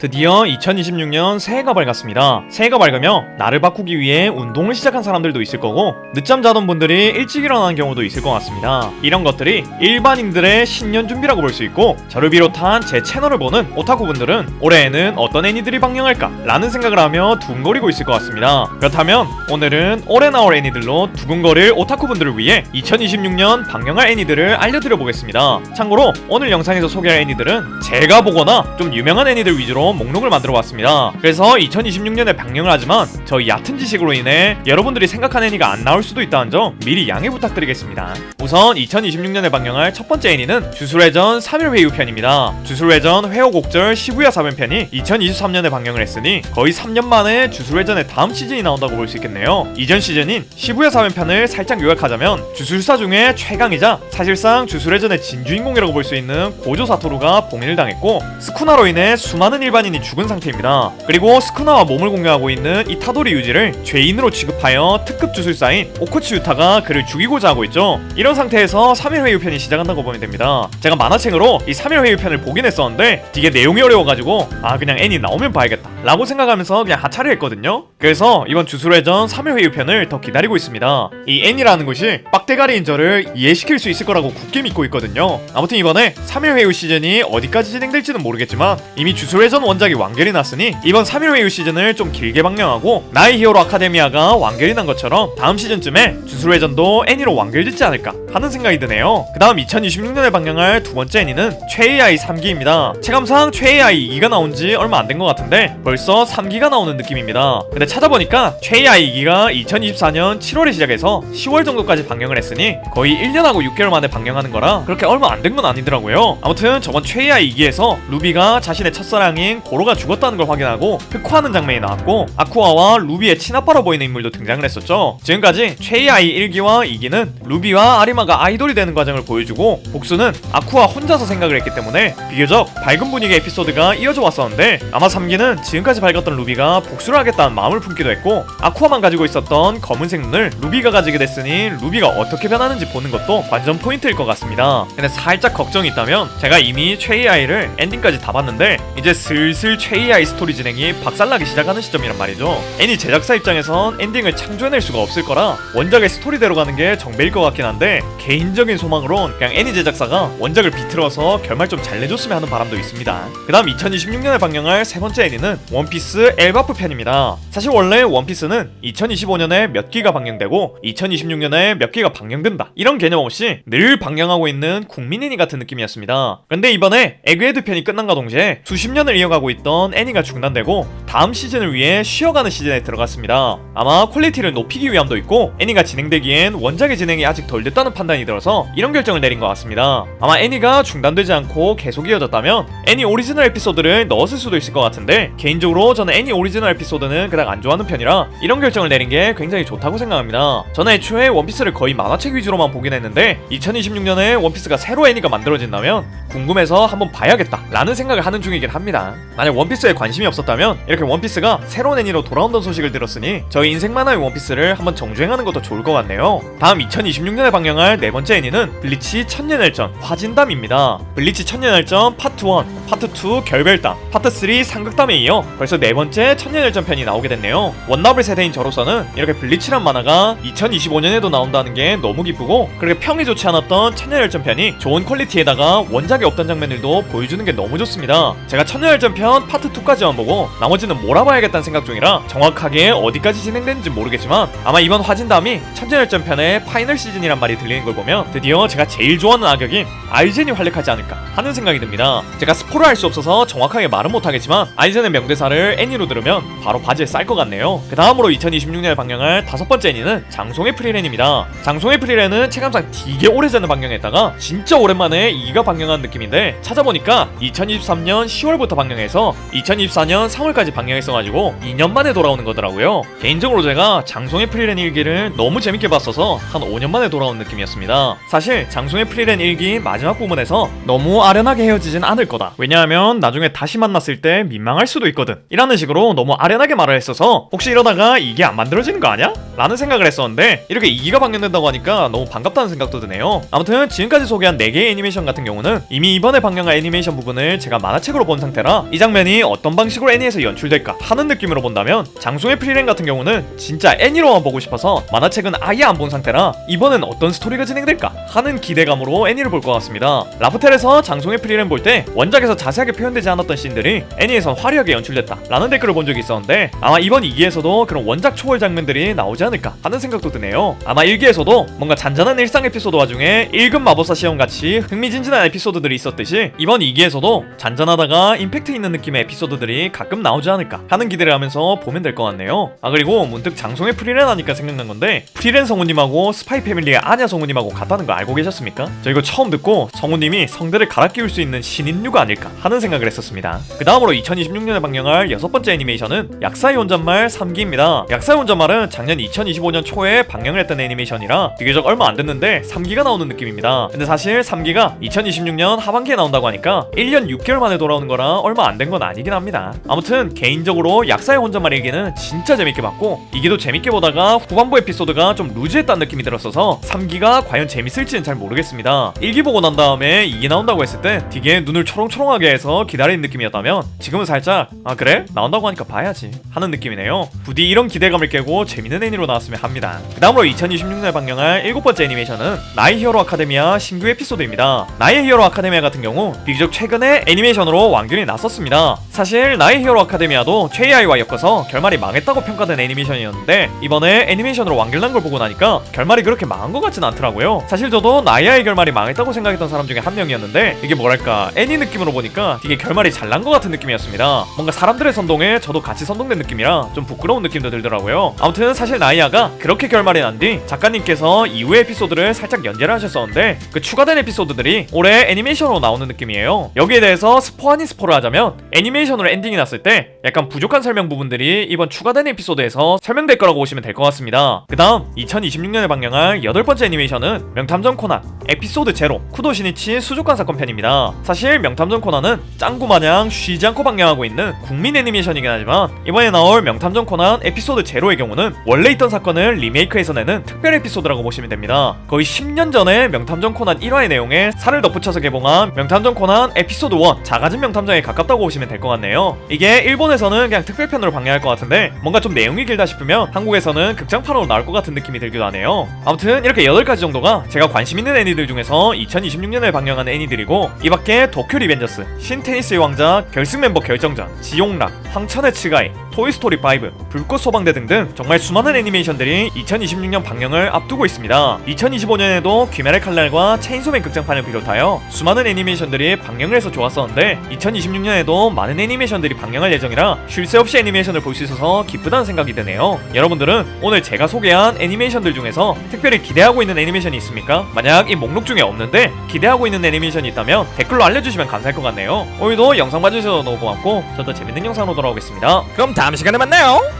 드디어 2026년 새해가 밝았습니다. 새해가 밝으면 나를 바꾸기 위해 운동을 시작한 사람들도 있을 거고 늦잠 자던 분들이 일찍 일어나는 경우도 있을 것 같습니다. 이런 것들이 일반인들의 신년 준비라고 볼 수 있고 저를 비롯한 제 채널을 보는 오타쿠분들은 올해에는 어떤 애니들이 방영할까 라는 생각을 하며 두근거리고 있을 것 같습니다. 그렇다면 오늘은 올해 나올 애니들로 두근거릴 오타쿠분들을 위해 2026년 방영할 애니들을 알려드려 보겠습니다. 참고로 오늘 영상에서 소개할 애니들은 제가 보거나 좀 유명한 애니들 위주로 목록을 만들어 봤습니다. 그래서 2026년에 방영을 하지만 저희 얕은 지식으로 인해 여러분들이 생각한 애니가 안 나올 수도 있다는 점 미리 양해 부탁드리겠습니다. 우선 2026년에 방영할 첫 번째 애니는 주술회전 3일 회유 편입니다. 주술회전 회오곡절 시부야 사변 편이 2023년에 방영을 했으니 거의 3년 만에 주술회전의 다음 시즌이 나온다고 볼 수 있겠네요. 이전 시즌인 시부야 사변 편을 살짝 요약하자면 주술사 중에 최강이자 사실상 주술회전의 진주인공이라고 볼 수 있는 고조 사토루가 봉인을 당했고 스쿠나로 인해 수많은 일반 인이 죽은 상태입니다. 그리고 스쿠나와 몸을 공유하고 있는 이 타도리 유지를 죄인으로 취급하여 특급 주술사인 오코치 유타가 그를 죽이고자 하고 있죠. 이런 상태에서 3일 회유편이 시작한다고 보면 됩니다. 제가 만화책으로 이 3일 회유편을 보긴 했었는데 되게 내용이 어려워가지고 아 그냥 애니 나오면 봐야겠다 라고 생각하면서 그냥 하차를 했거든요. 그래서 이번 주술회전 3일 회유편을 더 기다리고 있습니다. 이 애니라는 것이 빡대가리인 저를 이해시킬 수 있을 거라고 굳게 믿고 있거든요. 아무튼 이번에 3일 회유 시즌이 어디까지 진행될지는 모르겠지만 이미 주술회전 원작이 완결이 났으니 이번 3일 회유 시즌을 좀 길게 방영하고 나의 히어로 아카데미아가 완결이 난 것처럼 다음 시즌쯤에 주술회전도 애니로 완결짓지 않을까 하는 생각이 드네요. 그 다음 2026년에 방영할 두 번째 애니는 최애아이 3기입니다. 체감상 최애아이 2기가 나온 지 얼마 안 된 것 같은데 벌써 3기가 나오는 느낌입니다. 근데 찾아보니까 최애아이 2기가 2024년 7월에 시작해서 10월 정도까지 방영을 했으니 거의 1년하고 6개월 만에 방영하는 거라 그렇게 얼마 안 된 건 아니더라고요. 아무튼 저번 최애아이 2기에서 루비가 자신의 첫사랑인 고로가 죽었다는 걸 확인하고 흑화하는 장면이 나왔고 아쿠아와 루비의 친아빠로 보이는 인물도 등장을 했었죠. 지금까지 최애아이 1기와 2기는 루비와 아리마가 아이돌이 되는 과정을 보여주고 복수는 아쿠아 혼자서 생각을 했기 때문에 비교적 밝은 분위기의 에피소드가 이어져 왔었는데 아마 3기는 지금 까지 밝았던 루비가 복수를 하겠다는 마음을 품기도 했고 아쿠아만 가지고 있었던 검은색 눈을 루비가 가지게 됐으니 루비가 어떻게 변하는지 보는 것도 완전 포인트일 것 같습니다. 근데 살짝 걱정이 있다면 제가 이미 최애아이를 엔딩까지 다 봤는데 이제 슬슬 최애아이 스토리 진행이 박살나기 시작하는 시점이란 말이죠. 애니 제작사 입장에선 엔딩을 창조해낼 수가 없을 거라 원작의 스토리대로 가는 게 정배일 것 같긴 한데 개인적인 소망으론 그냥 애니 제작사가 원작을 비틀어서 결말 좀 잘 내줬으면 하는 바람도 있습니다. 그 다음 2026년에 방영할 세 번째 애니는 원피스 엘바프 편입니다. 사실 원래 원피스는 2025년에 몇 기가 방영되고 2026년에 몇 기가 방영된다 이런 개념 없이 늘 방영하고 있는 국민 애니 같은 느낌이었습니다. 근데 이번에 에그헤드 편이 끝난과 동시에 수십 년을 이어가고 있던 애니가 중단되고 다음 시즌을 위해 쉬어가는 시즌에 들어갔습니다. 아마 퀄리티를 높이기 위함도 있고 애니가 진행되기엔 원작의 진행이 아직 덜 됐다는 판단이 들어서 이런 결정을 내린 것 같습니다. 아마 애니가 중단되지 않고 계속 이어졌다면 애니 오리지널 에피소드를 넣었을 수도 있을 것 같은데 개인 적으로 저는 애니 오리지널 에피소드는 그닥 안 좋아하는 편이라 이런 결정을 내린 게 굉장히 좋다고 생각합니다. 저는 애초에 원피스를 거의 만화책 위주로만 보긴 했는데 2026년에 원피스가 새로 애니가 만들어진다면 궁금해서 한번 봐야겠다 라는 생각을 하는 중이긴 합니다. 만약 원피스에 관심이 없었다면 이렇게 원피스가 새로운 애니로 돌아온다는 소식을 들었으니 저희 인생 만화의 원피스를 한번 정주행하는 것도 좋을 것 같네요. 다음 2026년에 방영할 네 번째 애니는 블리치 천년열전 화진담입니다. 블리치 천년열전 파트 1, 파트 2 결별담, 파트 3 상극담에 이어 벌써 네 번째 천년열전 편이 나오게 됐네요. 원나블 세대인 저로서는 이렇게 블리치란 만화가 2025년에도 나온다는 게 너무 기쁘고 그렇게 평이 좋지 않았던 천년열전 편이 좋은 퀄리티에다가 원작에 없던 장면들도 보여주는 게 너무 좋습니다. 제가 천년열전 편 파트 2까지만 보고 나머지는 몰아봐야겠다는 생각 중이라 정확하게 어디까지 진행되는지 모르겠지만 아마 이번 화진담이 천년열전 편의 파이널 시즌이란 말이 들리는 걸 보면 드디어 제가 제일 좋아하는 악역인 아이젠이 활약하지 않을까 하는 생각이 듭니다. 제가 스포를 할 수 없어서 정확하게 말은 못하겠지만 아이젠의 명 대사를 애니로 들으면 바로 바지에 쌀 것 같네요. 그 다음으로 2026년에 방영할 다섯 번째 애니는 장송의 프리렌입니다. 장송의 프리렌은 체감상 되게 오래전에 방영했다가 진짜 오랜만에 2가 방영한 느낌인데 찾아보니까 2023년 10월부터 방영해서 2024년 3월까지 방영했어가지고 2년 만에 돌아오는 거더라고요. 개인적으로 제가 장송의 프리렌 1기를 너무 재밌게 봤어서 한 5년 만에 돌아온 느낌이었습니다. 사실 장송의 프리렌 1기 마지막 부분에서 너무 아련하게 헤어지진 않을 거다. 왜냐하면 나중에 다시 만났을 때 민망할 수도 있거든요. 있거든. 이라는 식으로 너무 아련하게 말을 했어서 혹시 이러다가 이게 안 만들어지는 거 아냐? 라는 생각을 했었는데 이렇게 2기가 방영된다고 하니까 너무 반갑다는 생각도 드네요. 아무튼 지금까지 소개한 4개의 애니메이션 같은 경우는 이미 이번에 방영할 애니메이션 부분을 제가 만화책으로 본 상태라 이 장면이 어떤 방식으로 애니에서 연출될까 하는 느낌으로 본다면 장송의 프리랜 같은 경우는 진짜 애니로만 보고 싶어서 만화책은 아예 안 본 상태라 이번엔 어떤 스토리가 진행될까 하는 기대감으로 애니를 볼 것 같습니다. 라프텔에서 장송의 프리랜 볼 때 원작에서 자세하게 표현되지 않았던 씬들이 애니에선 화려하게 연출됐 다. 라는 댓글을 본 적이 있었는데 아마 이번 2기에서도 그런 원작 초월 장면들이 나오지 않을까 하는 생각도 드네요. 아마 1기에서도 뭔가 잔잔한 일상 에피소드 와중에 1급 마법사 시험같이 흥미진진한 에피소드들이 있었듯이 이번 2기에서도 잔잔하다가 임팩트 있는 느낌의 에피소드들이 가끔 나오지 않을까 하는 기대를 하면서 보면 될 것 같네요. 아 그리고 문득 장송의 프리랜 하니까 생각난 건데 프리랜 성우님하고 스파이 패밀리의 아냐 성우님하고 같다는 거 알고 계셨습니까? 저 이거 처음 듣고 성우님이 성대를 갈아 끼울 수 있는 신인류가 아닐까 하는 생각을 했었습니다. 그 다음으로 2026년에 방영 할 여섯 번째 애니메이션은 약사의 혼잣말 3기입니다. 약사의 혼잣말은 작년 2025년 초에 방영을 했던 애니메이션이라 비교적 얼마 안 됐는데 3기가 나오는 느낌입니다. 근데 사실 3기가 2026년 하반기에 나온다고 하니까 1년 6개월 만에 돌아오는 거라 얼마 안 된 건 아니긴 합니다. 아무튼 개인적으로 약사의 혼잣말 일기는 진짜 재밌게 봤고 이기도 재밌게 보다가 후반부 에피소드가 좀 루즈했다는 느낌이 들었어서 3기가 과연 재밌을지는 잘 모르겠습니다. 1기 보고 난 다음에 2기 나온다고 했을 때 되게 눈을 초롱초롱하게 해서 기다리는 느낌이었다면 지금은 살짝 아 그래? 나온다고 하니까 봐야지. 하는 느낌이네요. 부디 이런 기대감을 깨고 재밌는 애니로 나왔으면 합니다. 그 다음으로 2026년에 방영할 일곱 번째 애니메이션은 나이 히어로 아카데미아 신규 에피소드입니다. 나이 히어로 아카데미아 같은 경우 비교적 최근에 애니메이션으로 완결이 났었습니다. 사실 나이 히어로 아카데미아도 최애아이와 엮어서 결말이 망했다고 평가된 애니메이션이었는데 이번에 애니메이션으로 완결난 걸 보고 나니까 결말이 그렇게 망한 것 같진 않더라고요. 사실 저도 나이아이 결말이 망했다고 생각했던 사람 중에 한 명이었는데 이게 뭐랄까 애니 느낌으로 보니까 되게 결말이 잘 난 것 같은 느낌이었습니다. 뭔가 사람들의 선동에 저도 같이 선동된 느낌이라 좀 부끄러운 느낌도 들더라고요. 아무튼 사실 나이아가 그렇게 결말이 난 뒤 작가님께서 이후의 에피소드를 살짝 연재를 하셨었는데 그 추가된 에피소드들이 올해 애니메이션으로 나오는 느낌이에요. 여기에 대해서 스포 아닌 스포를 하자면 애니메이션으로 엔딩이 났을 때 약간 부족한 설명 부분들이 이번 추가된 에피소드에서 설명될 거라고 보시면 될 것 같습니다. 그 다음 2026년에 방영할 여덟 번째 애니메이션은 명탐정 코난 에피소드 제로 쿠도 시니치 수족관 사건 편입니다. 사실 명탐정 코난은 짱구 마냥 쉬지 않고 방영하고 있는 국민 애니메이션이긴 하지만 이번에 나올 명탐정 코난 에피소드 제로의 경우는 원래 있던 사건을 리메이크해서 내는 특별 에피소드라고 보시면 됩니다. 거의 10년 전에 명탐정 코난 1화의 내용에 살을 덧붙여서 개봉한 명탐정 코난 에피소드 1 작아진 명탐정에 가깝다고 보시면 될 것 같네요. 이게 일본에서는 그냥 특별편으로 방영할 것 같은데 뭔가 좀 내용이 길다 싶으면 한국에서는 극장판으로 나올 것 같은 느낌이 들기도 하네요. 아무튼 이렇게 8가지 정도가 제가 관심 있는 애니들 중에서 2026년에 방영한 애니들이고 이 밖에 도쿄 리벤져스, 신 테니스의 왕자, 결승 멤버 결정전, 지 용락, 황천의 츠가이, 토이스토리 5, 불꽃 소방대 등등 정말 수많은 애니메이션들이 2026년 방영을 앞두고 있습니다. 2025년에도 귀멸의 칼날과 체인소맨 극장판을 비롯하여 수많은 애니메이션들이 방영을 해서 좋았었는데 2026년에도 많은 애니메이션들이 방영할 예정이라 쉴 새 없이 애니메이션을 볼 수 있어서 기쁘다는 생각이 드네요. 여러분들은 오늘 제가 소개한 애니메이션들 중에서 특별히 기대하고 있는 애니메이션이 있습니까? 만약 이 목록 중에 없는데 기대하고 있는 애니메이션이 있다면 댓글로 알려주시면 감사할 것 같네요. 오늘도 영상 봐주셔서 너무 고맙고 저도 재밌는 영상으로 돌아오겠습니다. 그럼 다음 시간에 만나요.